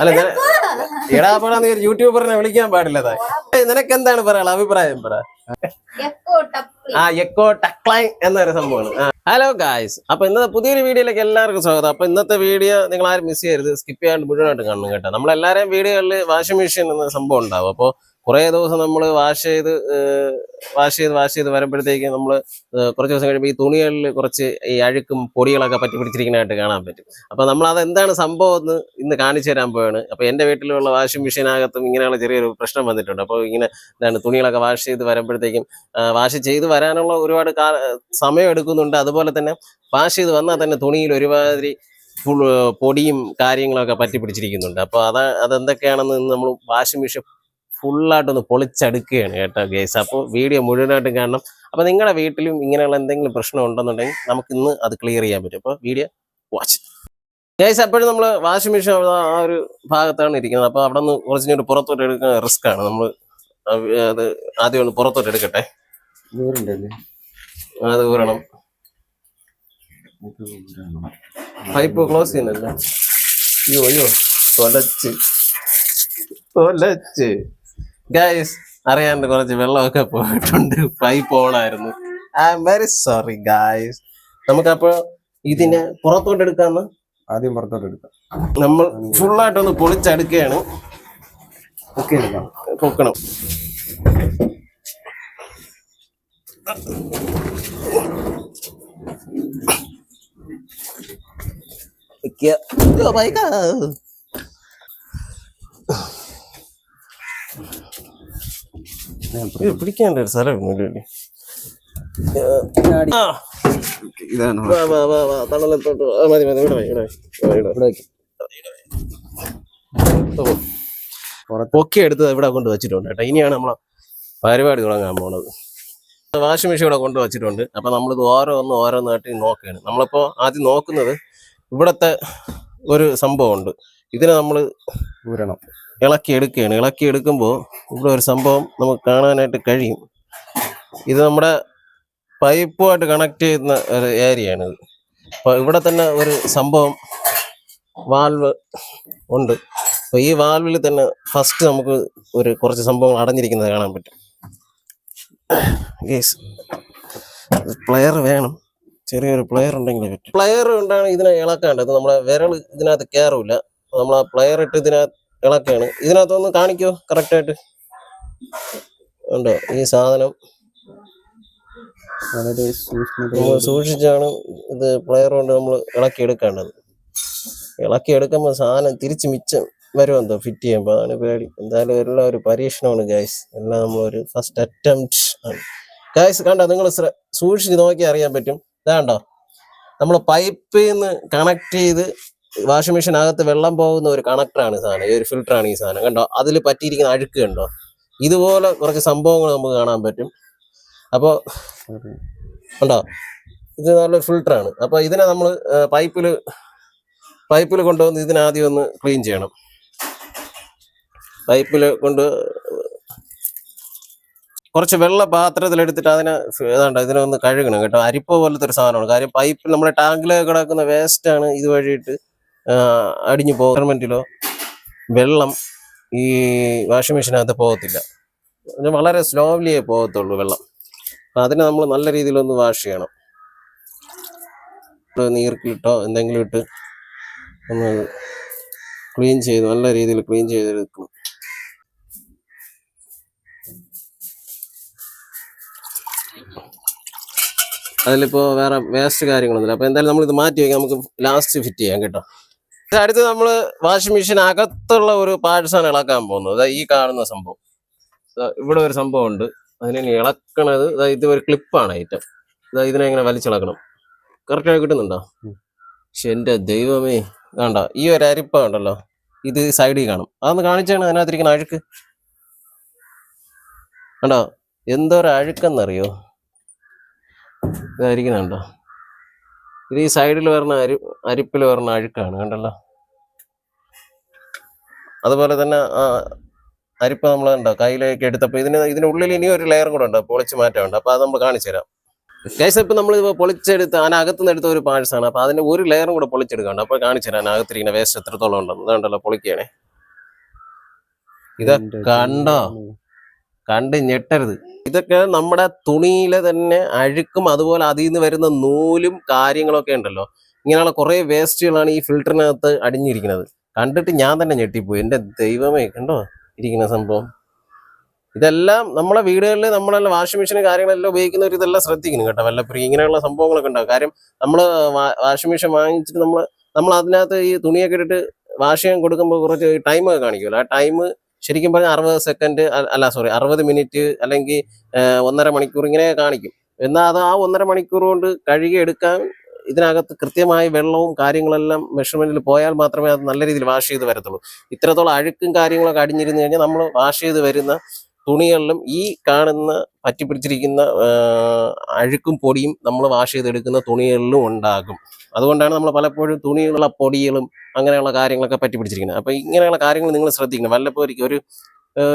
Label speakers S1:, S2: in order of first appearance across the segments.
S1: അല്ല എടാ പോടാ നീ യൂട്യൂബറിനെ വിളിക്കാൻ പാടില്ല നിനക്ക് എന്താണ് പറയാനുള്ള അഭിപ്രായം പറ. ആ എക്കോ ടക്ലൈ എന്നൊരു സംഭവമാണ്. ഹലോ ഗായ്സ് അപ്പൊ ഇന്നത്തെ പുതിയൊരു വീഡിയോയിലേക്ക് എല്ലാവർക്കും സ്വാഗതം. അപ്പൊ ഇന്നത്തെ വീഡിയോ നിങ്ങൾ ആരും മിസ് ചെയ്യരുത്. സ്കിപ്പ് ചെയ്യാണ്ട് മുഴുവനായിട്ട് കാണണം കേട്ടോ. നമ്മളെല്ലാവരെയും വീഡിയോകളിൽ വാഷിംഗ് മെഷീൻ എന്ന സംഭവം ഉണ്ടാവും. അപ്പോൾ കുറേ ദിവസം നമ്മൾ വാഷ് ചെയ്ത് വാഷ് ചെയ്ത് വാഷ് ചെയ്ത് വരുമ്പോഴത്തേക്ക് നമ്മൾ കുറച്ച് ദിവസം കഴിയുമ്പോൾ ഈ തുണികളിൽ കുറച്ച് ഈ അഴുക്കും പൊടികളൊക്കെ പറ്റി പിടിച്ചിരിക്കുന്നതായിട്ട് കാണാൻ പറ്റും. അപ്പോൾ നമ്മൾ അത് എന്താണ് സംഭവം എന്ന് ഇന്ന് കാണിച്ചു തരാൻ പോവാണ്. അപ്പോൾ എന്റെ വീട്ടിലുള്ള വാഷിംഗ് മെഷീനകത്തും ഇങ്ങനെയുള്ള ചെറിയൊരു പ്രശ്നം വന്നിട്ടുണ്ട്. അപ്പോൾ ഇങ്ങനെ എന്താണ് തുണികളൊക്കെ വാഷ് ചെയ്ത് വരുമ്പോഴത്തേക്കും വാഷ് ചെയ്ത് വരാനുള്ള ഒരുപാട് സമയം എടുക്കുന്നുണ്ട്. അതുപോലെ തന്നെ വാഷ് ചെയ്ത് വന്നാൽ തന്നെ തുണിയിൽ ഒരുമാതിരി പൊടിയും കാര്യങ്ങളൊക്കെ പറ്റി പിടിച്ചിരിക്കുന്നുണ്ട്. അപ്പോൾ അത് അതെന്തൊക്കെയാണെന്ന് നമ്മൾ വാഷിംഗ് മെഷീൻ ഫുള്ളായിട്ടൊന്ന് പൊളിച്ചടുക്കുകയാണ് കേട്ടോ ഗേസ് അപ്പോൾ വീഡിയോ മുഴുവനായിട്ടും കാണണം. അപ്പോൾ നിങ്ങളുടെ വീട്ടിലും ഇങ്ങനെയുള്ള എന്തെങ്കിലും പ്രശ്നം ഉണ്ടെന്നുണ്ടെങ്കിൽ നമുക്ക് ഇന്ന് അത് ക്ലിയർ ചെയ്യാൻ പറ്റും. അപ്പോൾ വീഡിയോ വാച്ച് ഗേസ് അപ്പോഴും നമ്മൾ വാഷിംഗ് മെഷീൻ ആ ഒരു ഭാഗത്താണ് ഇരിക്കുന്നത്. അപ്പോൾ അവിടെ നിന്ന് കുറച്ചിങ്ങോട്ട് പുറത്തോട്ട് എടുക്കുന്ന റിസ്ക് ആണ്. നമ്മൾ അത് ആദ്യം ഒന്ന് പുറത്തോട്ട് എടുക്കട്ടെ. അത് ഊരണം. Pipe close ചെയ്യുന്നല്ലേ. അയ്യോ അയ്യോ. തൊലച്ച്. തൊലച്ച്. ഗൈസ് അറിയാണ്ട് കുറച്ച് വെള്ളമൊക്കെ പോയിട്ടുണ്ട്. Pipe ഓണായിരുന്നു I am very sorry guys നമുക്കപ്പോ ഇതിനെ പുറത്തോട്ട് എടുക്കാന്ന്?
S2: ആദ്യം പുറത്തോട്ട് എടുക്കാം.
S1: നമ്മൾ ഫുള്ളായിട്ടൊന്ന് പൊളിച്ചടുക്കുകയാണ്
S2: എടുക്കാം
S1: പൊക്കണം. വെക്കുക. അയ്യോ, ബൈക്കാ. ഇത് പിടിക്കാണ്ട ഒരു സ്ഥലമൊന്നുമില്ലേ ആ.
S2: ഇതാണ്
S1: തണലത്തോട്ട് മതി മതി ഇവിടെ എടുത്ത് ഇവിടെ കൊണ്ട് വെച്ചിട്ടുണ്ട് കേട്ടോ. ഇനിയാണ് നമ്മളെ പരിപാടി തുടങ്ങാൻ പോണത്. വാഷിംഗ് മെഷീൻ ഇവിടെ കൊണ്ട് വെച്ചിട്ടുണ്ട്. അപ്പൊ നമ്മളിത് ഓരോന്ന് ഓരോന്നായിട്ട് നോക്കുകയാണ്. നമ്മളിപ്പോ ആദ്യം നോക്കുന്നത് ഇവിടത്തെ ഒരു സംഭവം ഉണ്ട് ഇതിനെ നമ്മൾ
S2: ഊരണം.
S1: ഇളക്കി എടുക്കുകയാണ്. ഇളക്കി എടുക്കുമ്പോൾ ഇവിടെ ഒരു സംഭവം നമുക്ക് കാണാനായിട്ട് കഴിയും. ഇത് നമ്മുടെ പൈപ്പുമായിട്ട് കണക്ട് ചെയ്യുന്ന ഒരു ഏരിയയാണ് ഇത്. അപ്പോൾ ഇവിടെ തന്നെ ഒരു സംഭവം വാൽവ് ഉണ്ട്. അപ്പോൾ ഈ വാൽവിൽ തന്നെ ഫസ്റ്റ് നമുക്ക് ഒരു കുറച്ച് സംഭവങ്ങൾ അടഞ്ഞിരിക്കുന്നത് കാണാൻ പറ്റും. ഗേസ് പ്ലെയർ വേണം. ചെറിയൊരു പ്ലെയർ ഉണ്ടെങ്കിൽ പറ്റും. പ്ലെയർ കൊണ്ടാണ് ഇതിനെ ഇളക്കാണ്ടത് നമ്മളെ വിരൽ ഇതിനകത്ത് കയറില്ല നമ്മൾ ആ പ്ലെയർ ഇട്ട് ഇതിനകത്ത് ഇളക്കാണ്. ഇതിനകത്തൊന്ന് കാണിക്കോ കറക്റ്റായിട്ട് ഉണ്ടോ? ഈ സാധനം.
S2: വളരെ
S1: സൂക്ഷിച്ചാണ് ഇത് പ്ലെയർ കൊണ്ട് നമ്മൾ ഇളക്കി എടുക്കേണ്ടത് ഇളക്കി എടുക്കുമ്പോൾ സാധനം തിരിച്ച് മിച്ചം വരും എന്തോ ഫിറ്റ് ചെയ്യുമ്പോൾ അതാണ് പേടി. എന്തായാലും എല്ലാം ഒരു പരീക്ഷണമാണ് ഗൈസ് എല്ലാം നമ്മളൊരു ഫസ്റ്റ് അറ്റംപ്റ്റ് ആണ്. ഗൈസ് കണ്ടോ? നിങ്ങൾ സൂക്ഷിച്ച് നോക്കി അറിയാൻ പറ്റും. ഇതാണ്ടോ നമ്മൾ പൈപ്പിൽ നിന്ന് കണക്ട് ചെയ്ത് വാഷിംഗ് മെഷീനകത്ത് വെള്ളം പോകുന്ന ഒരു കണക്ടറാണ് സാധനം. ഈ ഒരു ഫിൽറ്ററാണ് ഈ സാധനം. കണ്ടോ? അതിൽ പറ്റിയിരിക്കുന്ന അഴുക്ക് കണ്ടോ? ഇതുപോലെ കുറച്ച് സംഭവങ്ങൾ നമുക്ക് കാണാൻ പറ്റും. അപ്പോൾ കണ്ടോ? ഇത് നല്ലൊരു ഫിൽറ്ററാണ് അപ്പോൾ ഇതിനെ നമ്മൾ പൈപ്പിൽ പൈപ്പിൽ കൊണ്ടുവന്ന് ഇതിനാദ്യം ഒന്ന് ക്ലീൻ ചെയ്യണം. പൈപ്പിൽ കൊണ്ട് കുറച്ച് വെള്ള പാത്രത്തിലെടുത്തിട്ട് അതിനെ ഏതാണ്ട് ഇതിനെ ഒന്ന് കഴുകണം കേട്ടോ. അരിപ്പ പോലത്തെ ഒരു സാധനമാണ്. കാര്യം പൈപ്പിൽ നമ്മുടെ ടാങ്കിലേക്ക് കിടക്കുന്ന വേസ്റ്റാണ് ആണ് ഇത് വഴിയിട്ട് ആ, അടിഞ്ഞു ഗവൺമെന്റിലോ വെള്ളം ഈ വാഷിംഗ് മെഷീനകത്ത് പോകത്തില്ല. വളരെ സ്ലോലിയേ പോകത്തുള്ളൂ വെള്ളം. അപ്പം അതിനെ നമ്മൾ നല്ല രീതിയിലൊന്ന് വാഷ് ചെയ്യണം. നീർക്കിലിട്ടോ എന്തെങ്കിലും ഇട്ട് ഒന്ന് ക്ലീൻ ചെയ്ത് നല്ല രീതിയിൽ ക്ലീൻ ചെയ്തെടുക്കണം. അതിലിപ്പോൾ വേറെ വേസ്റ്റ് കാര്യങ്ങളൊന്നുമില്ല. അപ്പോൾ എന്തായാലും നമ്മളിത് മാറ്റി വെക്കാം. നമുക്ക് ലാസ്റ്റ് ഫിറ്റ് ചെയ്യാം കേട്ടോ. അടുത്ത് നമ്മൾ വാഷിംഗ് മെഷീൻ അകത്തുള്ള ഒരു പാർട്സ് ആണ് ഇളക്കാൻ പോകുന്നത്. ഈ കാണുന്ന സംഭവം. ഇവിടെ ഒരു സംഭവം ഉണ്ട് അതിനെ ഇളക്കണത് ഇത് ഒരു ക്ലിപ്പാണ് ഐറ്റം ഇതാ ഇതിനെ ഇങ്ങനെ വലിച്ചിളക്കണം. കറക്റ്റായി കിട്ടുന്നുണ്ടോ? പക്ഷെ എന്റെ ദൈവമേ. വേണ്ട ഈ ഒരു അരിപ്പ ഉണ്ടല്ലോ. ഇത് സൈഡിൽ കാണും. അതൊന്ന് കാണിച്ചാണ് അതിനകത്തിരിക്കുന്ന അഴുക്ക്. കണ്ടോ? എന്തോ ഒരു അഴുക്കെന്നറിയോ? ഇതായിരിക്കുന്നുണ്ടോ ഇത് ഈ സൈഡിൽ വരുന്ന അരി അരിപ്പിൽ വരുന്ന അഴുക്കാണ് കണ്ടല്ലോ? അതുപോലെ തന്നെ ആ അരിപ്പ് നമ്മൾ കണ്ടോ? കയ്യിലേക്ക് എടുത്തപ്പോൾ ഇതിന് ഇതിനുള്ളിൽ ഇനി ഒരു ലെയർ കൂടെ ഉണ്ട് പൊളിച്ച് മാറ്റാനുണ്ട് അപ്പോൾ അത് നമ്മൾ കാണിച്ചു തരാം. ഗൈസ് ഇപ്പം നമ്മൾ പൊളിച്ചെടുത്ത് അതിനകത്ത് നിന്ന് എടുത്ത ഒരു പാഴ്സാണ്. അപ്പോൾ അതിന്റെ ഒരു ലെയറും കൂടെ പൊളിച്ചെടുക്കാണ്ട് അപ്പോൾ കാണിച്ചു തരാം അതിനകത്തിരിക്കുന്ന വേസ്റ്റ് എത്രത്തോളം ഉണ്ടെന്ന്. അതുകൊണ്ടല്ലോ പൊളിക്കുകയാണേ. ഇത് കണ്ടോ? കണ്ട് ഞെട്ടരുത്. ഇതൊക്കെ നമ്മുടെ തുണിയിലെ തന്നെ അഴുക്കും അതുപോലെ അതിൽ നിന്ന് വരുന്ന നൂലും കാര്യങ്ങളൊക്കെ ഉണ്ടല്ലോ. ഇങ്ങനെയുള്ള കുറേ വേസ്റ്റുകളാണ് ഈ ഫിൽറ്ററിനകത്ത് അടിഞ്ഞിരിക്കുന്നത്. കണ്ടിട്ട് ഞാൻ തന്നെ ഞെട്ടിപ്പോയി. എന്റെ ദൈവമേ കണ്ടോ ഇരിക്കുന്ന സംഭവം? ഇതെല്ലാം നമ്മളെ വീടുകളിൽ നമ്മളെല്ലാം വാഷിംഗ് മെഷീൻ കാര്യങ്ങളെല്ലാം ഉപയോഗിക്കുന്നവർ ഇതെല്ലാം ശ്രദ്ധിക്കണം കേട്ടോ. വല്ലപ്പോഴും ഇങ്ങനെയുള്ള സംഭവങ്ങളൊക്കെ ഉണ്ടാവും. കാര്യം നമ്മൾ വാഷിംഗ് മെഷീൻ വാങ്ങിച്ചിട്ട് നമ്മൾ നമ്മൾ അതിനകത്ത് ഈ തുണിയൊക്കെ ഇട്ടിട്ട് വാഷ് ചെയ്യാൻ കൊടുക്കുമ്പോൾ കുറച്ച് ടൈമൊക്കെ കാണിക്കുമല്ലോ. ആ ടൈം ശരിക്കും പറഞ്ഞാൽ അറുപത് സെക്കൻഡ് അല്ല സോറി അറുപത് മിനിറ്റ് അല്ലെങ്കിൽ ഒന്നര മണിക്കൂർ ഇങ്ങനെ കാണിക്കും. എന്നാൽ അത് ആ ഒന്നര മണിക്കൂർ കൊണ്ട് കഴുകി എടുക്കാൻ ഇതിനകത്ത് കൃത്യമായി വെള്ളവും കാര്യങ്ങളെല്ലാം മെഷർമെന്റിൽ പോയാൽ മാത്രമേ അത് നല്ല രീതിയിൽ വാഷ് ചെയ്ത് വരത്തുള്ളൂ. ഇത്രത്തോളം അഴുക്കും കാര്യങ്ങളൊക്കെ അടിഞ്ഞിരുന്നു കഴിഞ്ഞാൽ നമ്മൾ വാഷ് ചെയ്ത് വരുന്ന തുണികളിലും ഈ കാണുന്ന പറ്റിപ്പിടിച്ചിരിക്കുന്ന അഴുക്കും പൊടിയും നമ്മൾ വാഷ് ചെയ്തെടുക്കുന്ന തുണികളിലും ഉണ്ടാകും. അതുകൊണ്ടാണ് നമ്മൾ പലപ്പോഴും തുണികളുള്ള പൊടികളും അങ്ങനെയുള്ള കാര്യങ്ങളൊക്കെ പറ്റിപ്പിടിച്ചിരിക്കുന്നത്. പിടിച്ചിരിക്കുന്നത് അപ്പൊ ഇങ്ങനെയുള്ള കാര്യങ്ങൾ നിങ്ങൾ ശ്രദ്ധിക്കണം. വല്ലപ്പോഴും ഒരു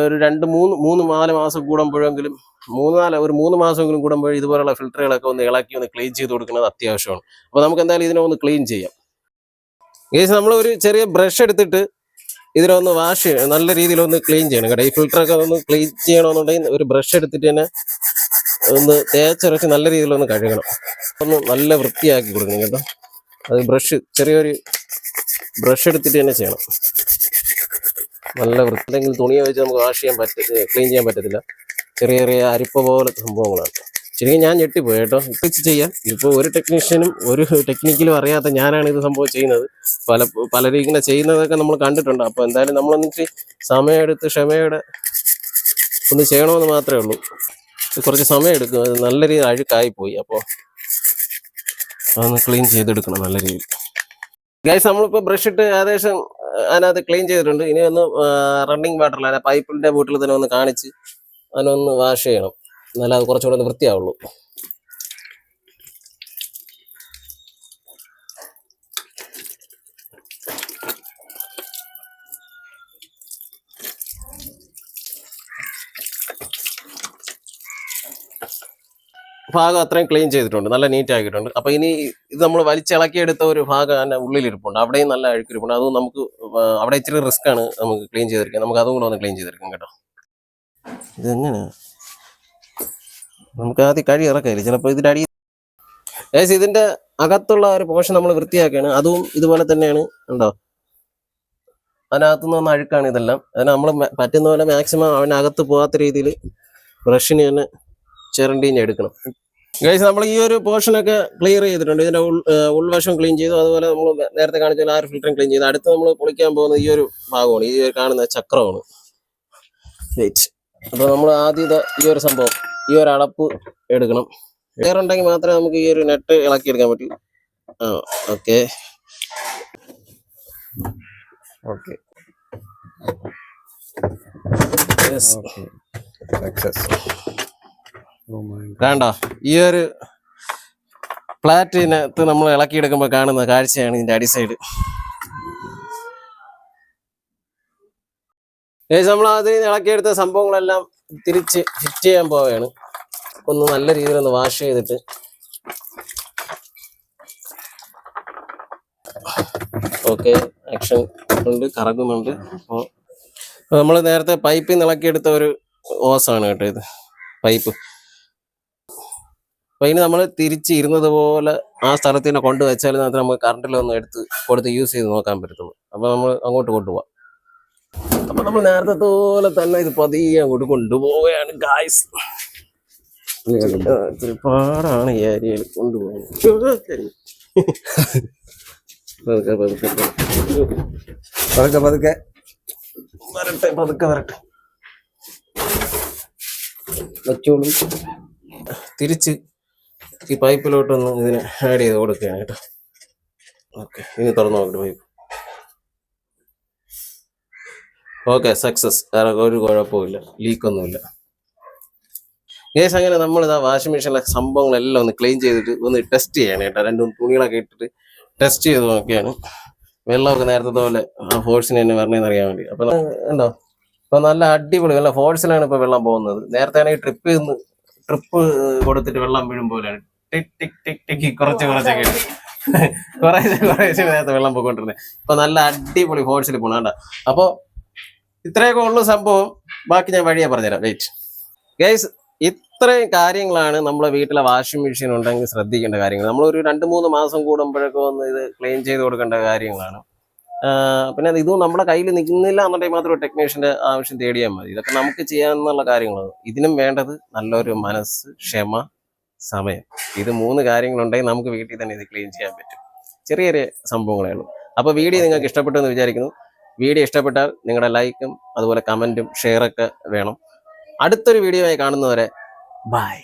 S1: ഒരു രണ്ട് മൂന്ന് മൂന്ന് നാല് മാസം കൂടുമ്പോഴെങ്കിലും മൂന്ന് നാല് ഒരു മൂന്ന് മാസമെങ്കിലും കൂടുമ്പോൾ ഇതുപോലുള്ള ഫിൽറ്ററുകളൊക്കെ ഒന്ന് ഇളക്കി ഒന്ന് ക്ലീൻ ചെയ്ത് കൊടുക്കുന്നത് അത്യാവശ്യമാണ്. അപ്പോൾ നമുക്ക് എന്തായാലും ഇതിനെ ഒന്ന് ക്ലീൻ ചെയ്യാം. ഏകദേശം നമ്മൾ ഒരു ചെറിയ ബ്രഷ് എടുത്തിട്ട് ഇതിനെ ഒന്ന് വാഷ് നല്ല രീതിയിൽ ഒന്ന് ക്ലീൻ ചെയ്യണം കേട്ടോ. ഈ ഫിൽറ്ററൊക്കെ ഒന്ന് ക്ലീൻ ചെയ്യണമെന്നുണ്ടെങ്കിൽ ഒരു ബ്രഷ് എടുത്തിട്ട് തന്നെ ഒന്ന് തേച്ചരച്ച് നല്ല രീതിയിൽ ഒന്ന് കഴുകണം. ഒന്ന് നല്ല വൃത്തിയാക്കി കൊടുക്കണം കേട്ടോ. അത് ബ്രഷ് ചെറിയൊരു ബ്രഷ് എടുത്തിട്ട് തന്നെ ചെയ്യണം. നല്ല വൃത്തിയെങ്കിൽ തുണിയെ വെച്ച് നമുക്ക് വാഷ് ചെയ്യാൻ പറ്റ ക്ലീൻ ചെയ്യാൻ പറ്റത്തില്ല. ചെറിയ ചെറിയ അരിപ്പ പോലത്തെ സംഭവങ്ങളാണ്. ശരിക്കും ഞാൻ ഞെട്ടിപ്പോയി കേട്ടോ. വെച്ച് ചെയ്യാം. ഇപ്പോൾ ഒരു ടെക്നീഷ്യനും ഒരു ടെക്നിക്കലും അറിയാത്ത ഞാനാണ് ഇത് സംഭവം ചെയ്യുന്നത്. പല പലരും ഇങ്ങനെ ചെയ്യുന്നതൊക്കെ നമ്മൾ കണ്ടിട്ടുണ്ട്. അപ്പോൾ എന്തായാലും നമ്മളൊന്നിട്ട് സമയമെടുത്ത് ക്ഷമയോടെ ഒന്ന് ചെയ്യണമെന്ന് മാത്രമേ ഉള്ളൂ. കുറച്ച് സമയം എടുക്കും. നല്ല രീതിയിൽ അഴുക്കായി പോയി അപ്പോൾ അതൊന്ന് ക്ലീൻ ചെയ്തെടുക്കണം നല്ല രീതിയിൽ. ഗൈസ് നമ്മളിപ്പോൾ ബ്രഷ് ഇട്ട് ഏകദേശം അതിനകത്ത് ക്ലീൻ ചെയ്തിട്ടുണ്ട്. ഇനി ഒന്ന് റണ്ണിങ് വാട്ടറിൽ അല്ല പൈപ്പിന്റെ ബോട്ടിൽ തന്നെ ഒന്ന് കാണിച്ച് അതിനൊന്ന് വാഷ് ചെയ്യണം. എന്നാലും അത് കുറച്ചുകൂടെ ഒന്ന് വൃത്തിയാവുള്ളൂ. ഭാഗം അത്രയും ക്ലീൻ ചെയ്തിട്ടുണ്ട്. നല്ല നീറ്റ് ആക്കിയിട്ടുണ്ട്. അപ്പൊ ഇനി ഇത് നമ്മൾ വലിച്ചിളക്കിയെടുത്ത ഒരു ഭാഗം തന്നെ ഉള്ളിലിരിപ്പുണ്ട്. അവിടെയും നല്ല അഴുക്കിരിപ്പുണ്ട്. അതും നമുക്ക് അവിടെ ഇച്ചിരി റിസ്ക് ആണ് നമുക്ക് ക്ലീൻ ചെയ്തെടുക്കാൻ നമുക്ക് അതും കൂടെ ഒന്ന് ക്ലീൻ ചെയ്തെടുക്കാം കേട്ടോ. ഇതെങ്ങനെ നമുക്ക് ആദ്യം കഴി ഇറക്കായില്ല ചിലപ്പോൾ ഇതിന്റെ അടി ഏസ് ഇതിന്റെ അകത്തുള്ള ഒരു പോഷൻ നമ്മൾ വൃത്തിയാക്കുകയാണ്. അതും ഇതുപോലെ തന്നെയാണ്. ഉണ്ടോ അതിനകത്തുനിന്ന് നിന്ന് അഴുക്കാണ് ഇതെല്ലാം. അതിന് നമ്മൾ പറ്റുന്ന പോലെ മാക്സിമം അവനകത്ത് പോകാത്ത രീതിയിൽ ബ്രഷിന് തന്നെ ചിരണ്ടീഞ്ഞ് എടുക്കണം. ഗൈസ് നമ്മൾ ഈ ഒരു പോർഷനൊക്കെ ക്ലിയർ ചെയ്തിട്ടുണ്ട്. ഇതിന്റെ ഉൾ ഉൾവശം ക്ലീൻ ചെയ്തു. അതുപോലെ നമ്മൾ നേരത്തെ കാണിച്ച ആ ഫിൽറ്ററും ക്ലീൻ ചെയ്തു. അടുത്ത് നമ്മൾ പൊളിക്കാൻ പോകുന്ന ഈ ഒരു ഭാഗമാണ്. ഈ ഒരു കാണുന്ന ചക്രമാണ്. അപ്പോൾ നമ്മൾ ആദ്യം ഈ ഒരു സംഭവം ഈ ഒരു അടപ്പ് എടുക്കണം. എയർ ഉണ്ടെങ്കിൽ മാത്രമേ നമുക്ക് ഈ ഒരു നെറ്റ് ഇളക്കിയെടുക്കാൻ പറ്റൂ ആ ഓക്കെ
S2: ഓക്കെ മൈ
S1: വേണ്ട. ഈ ഒരു പ്ലാറ്റിനകത്ത് നമ്മൾ ഇളക്കിയെടുക്കുമ്പോൾ കാണുന്ന കാഴ്ചയാണ് ഇതിന്റെ അടി സൈഡ് നമ്മൾ അതിൽ നിന്ന് ഇളക്കിയെടുത്ത സംഭവങ്ങളെല്ലാം തിരിച്ച് ഫിറ്റ് ചെയ്യാൻ പോവുകയാണ്. ഒന്ന് നല്ല രീതിയിൽ ഒന്ന് വാഷ് ചെയ്തിട്ട്. ഓക്കെ ആക്ഷൻ ഉണ്ട് കറങ്ങുന്നുണ്ട് അപ്പോൾ നമ്മൾ നേരത്തെ പൈപ്പിൽ നിളക്കിയെടുത്ത ഒരു ഓസാണ് കേട്ടോ ഇത് പൈപ്പ് അപ്പം ഇനി നമ്മൾ തിരിച്ച് ഇരുന്നത് പോലെ ആ സ്ഥലത്ത് തന്നെ കൊണ്ടുവച്ചാൽ മാത്രമേ നമുക്ക് കറണ്ടിലൊന്നും എടുത്ത് കൊടുത്ത് യൂസ് ചെയ്ത് നോക്കാൻ പറ്റത്തുള്ളൂ. അപ്പോൾ നമ്മൾ അങ്ങോട്ട് കൊണ്ടുപോവാം. അപ്പൊ നമ്മൾ നേരത്തെ പോലെ തന്നെ ഇത് പതിയെ അങ്ങോട്ട് കൊണ്ടുപോവുകയാണ് ഗായ്സ് ഇച്ചിരി പാടാണ് ഈ ഏരിയയിൽ കൊണ്ടുപോകുന്നത് പതുക്കെ പതുക്കെ
S2: പതുക്കെ. പതുക്കെ
S1: വരട്ടെ പതുക്കെ വരട്ടെ.
S2: വെച്ചോളൂ.
S1: തിരിച്ച് ഈ പൈപ്പിലോട്ടൊന്ന് ഇതിനെ ആഡ് ചെയ്ത് കൊടുക്കുകയാണ് കേട്ടോ. ഓക്കെ ഇനി തുറന്നു നോക്കട്ടെ പൈപ്പ് ഓക്കെ സക്സസ് ഒരു കുഴപ്പമില്ല ലീക്കൊന്നുമില്ല ഏകദേശം അങ്ങനെ നമ്മൾ ഇതാ വാഷിംഗ് മെഷീനിലെ സംഭവങ്ങളെല്ലാം ഒന്ന് ക്ലീൻ ചെയ്തിട്ട് ഒന്ന് ടെസ്റ്റ് ചെയ്യണം കേട്ടോ. രണ്ടും തുണികളൊക്കെ ഇട്ടിട്ട് ടെസ്റ്റ് ചെയ്ത് നോക്കിയാണ്. വെള്ളമൊക്കെ നേരത്തെ പോലെ ഫോഴ്സിന് തന്നെ വരണേന്ന് അറിയാൻ വേണ്ടി. അപ്പം ഉണ്ടോ ഇപ്പം നല്ല അടിപൊളി നല്ല ഫോഴ്സിലാണ് ഇപ്പോൾ വെള്ളം പോകുന്നത്. നേരത്തെ ആണെങ്കിൽ ട്രിപ്പ് ട്രിപ്പ് കൊടുത്തിട്ട് വെള്ളം വീഴും പോലെയാണ്. ടിക് ടിക് ടിക് ടിക് കുറച്ച് കുറച്ചൊക്കെ. കുറേശ്ശെ കുറേശ്ശെ നേരത്തെ വെള്ളം പോയിക്കൊണ്ടിരുന്നത് ഇപ്പം നല്ല അടിപൊളി ഫോഴ്സിൽ പോകണം കേട്ടോ അപ്പൊ ഇത്രയൊക്കെ ഉള്ളു സംഭവം ബാക്കി ഞാൻ വഴിയെ പറഞ്ഞുതരാം. വെയിറ്റ് ഗൈസ് ഇത്രയും കാര്യങ്ങളാണ് നമ്മളെ വീട്ടിലെ വാഷിംഗ് മെഷീൻ ഉണ്ടെങ്കിൽ ശ്രദ്ധിക്കേണ്ട കാര്യങ്ങൾ. നമ്മളൊരു രണ്ട് മൂന്ന് മാസം കൂടുമ്പോഴൊക്കെ ഒന്ന് ഇത് ക്ലീൻ ചെയ്ത് കൊടുക്കേണ്ട കാര്യങ്ങളാണ്. പിന്നെ അത് ഇതും നമ്മുടെ കയ്യിൽ നിൽക്കുന്നില്ല എന്നുണ്ടെങ്കിൽ മാത്രം ടെക്നീഷ്യന്റെ ആവശ്യം തേടിയാൽ മതി. ഇതൊക്കെ നമുക്ക് ചെയ്യാമെന്നുള്ള കാര്യങ്ങളാണ്. ഇതിനും വേണ്ടത് നല്ലൊരു മനസ്സ് ക്ഷമ സമയം. ഇത് മൂന്ന് കാര്യങ്ങളുണ്ടെങ്കിൽ നമുക്ക് വീട്ടിൽ തന്നെ ഇത് ക്ലീൻ ചെയ്യാൻ പറ്റും. ചെറിയ ചെറിയ സംഭവങ്ങളേ ഉള്ളൂ. അപ്പോൾ വീഡിയോ നിങ്ങൾക്ക് ഇഷ്ടപ്പെട്ടു എന്ന് വിചാരിക്കുന്നു. വീഡിയോ ഇഷ്ടപ്പെട്ടാൽ നിങ്ങളുടെ ലൈക്കും അതുപോലെ കമന്റും ഷെയറൊക്കെ വേണം. അടുത്തൊരു വീഡിയോ ആയി കാണുന്നവരെ ബൈ.